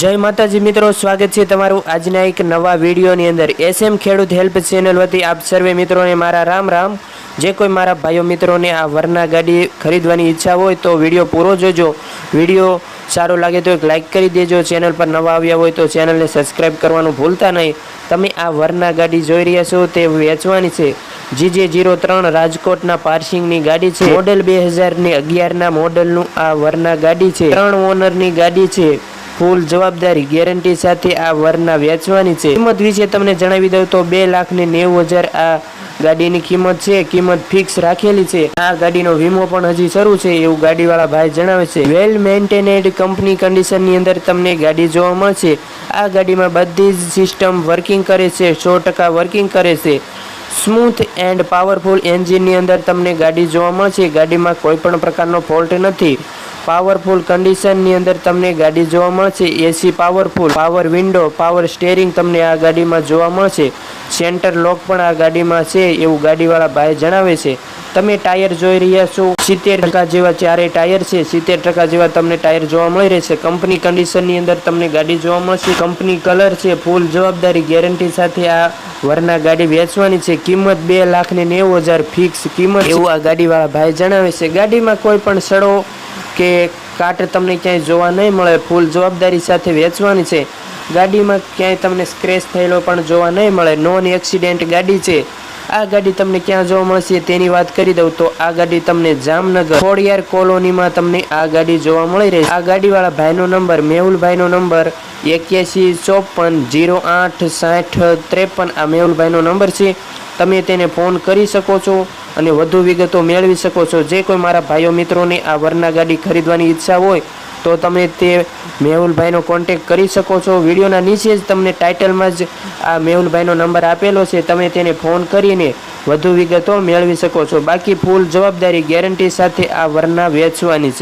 જય માતાજી મિત્રો, સ્વાગત છે તમારું આજના એક નવા વિડીયોની અંદર. એસએમ ખેડૂત હેલ્પ ચેનલ વતી આપ સર્વે મિત્રોને મારા રામ રામ. જે કોઈ મારા ભાઈઓ મિત્રોને આ વરના ગાડી ખરીદવાની ઈચ્છા હોય તો વીડિયો પૂરો જોજો. વીડિયો સારો લાગે તો એક લાઇક કરી દેજો. ચેનલ પર નવા આવ્યા હોય તો ચેનલને સબસ્ક્રાઈબ કરવાનું ભૂલતા નહીં. તમે આ વરના ગાડી જોઈ રહ્યા છો તે વેચવાની છે. જીજે જીરો ત્રણ રાજકોટના પાર્સિંગની ગાડી છે. મોડેલ બે હજારની અગિયારના મોડલનું આ વરના ગાડી છે. ત્રણ ઓનરની ગાડી છે. ફૂલ જવાબદારી ગેરંટી સાથે આ વરના વેચવાની છે. કિંમત વિશે તમને જણાવી દઉં તો બે લાખ ને નેવું હજાર આ ગાડીની કિંમત છે. કિંમત ફિક્સ રાખેલી છે. આ ગાડીનો વીમો પણ હજી શરૂ છે એવું ગાડીવાળા ભાઈ જણાવે છે. વેલ મેન્ટેનેડ કંપની કન્ડિશનની અંદર તમને ગાડી જોવા મળશે. આ ગાડીમાં બધી જ સિસ્ટમ વર્કિંગ કરે છે. સો ટકા વર્કિંગ કરે છે. સ્મૂથ એન્ડ પાવરફુલ એન્જિનની અંદર તમને ગાડી જોવા મળશે. ગાડીમાં કોઈ પણ પ્રકારનો ફોલ્ટ નથી. પાવરફુલ કન્ડિશનની અંદર તમને ગાડી જોવા મળશે. AC powerful power window power steering તમને આ ગાડીમાં જોવા મળશે. સેન્ટર લોક પણ આ ગાડીમાં છે એવું ગાડીવાળા ભાઈ જણાવે છે. તમે ટાયર જોઈ રહ્યા છો. સિત્તેર ટકા જેવા ચારે ટાયર છે. સિત્તેર ટકા જેવા તમને ટાયર જોવા મળી રહેશે કંપની કન્ડિશનની અંદર તમને ગાડી જોવા મળશે. કંપની કલર છે. ફૂલ જવાબદારી ગેરંટી સાથે આ વરના ગાડી વેચવાની છે. કિંમત બે લાખ ને નેવું હજાર ફિક્સ કિંમત એવું આ ગાડીવાળા ભાઈ જણાવે છે. ગાડીમાં કોઈ પણ સડો કે કાટ તમને ક્યાંય જોવા નહીં મળે, ફૂલ જવાબદારી સાથે વેચવાની છે. ગાડીમાં ક્યાંય તમને સ્ક્રેચ થયેલો પણ જોવા નહીં મળે. નોન એક્સિડેન્ટ ગાડી છે. આ ગાડી તમને ક્યાં જોવા મળશે તેની વાત કરી દઉં તો આ ગાડી તમને જામનગર, ખોડિયાર કોલોનીમાં તમને આ ગાડી જોવા મળી રહી આ ગાડીવાળા ભાઈનો નંબર, મેહુલભાઈનો નંબર, એક્યાસી ચોપન જીરો આઠ સાઠ ત્રેપન આ મેહુલભાઈનો નંબર છે. તમે તેને ફોન કરી શકો છો અને વધુ વિગતો મેળવી શકો છો. જે કોઈ મારા ભાઈઓ મિત્રોને આ વરના ગાડી ખરીદવાની ઈચ્છા હોય, તો તમે તે મેહુલભાઈનો કોન્ટેક કરી શકો છો. વિડીયોના નીચે જ તમને ટાઇટલમાં જ આ મેહુલભાઈનો નંબર આપેલો છે. તમે તેને ફોન કરીને વધુ વિગતો મેળવી શકો છો. બાકી ફૂલ જવાબદારી ગેરંટી સાથે આ વરના વેચવાની છે.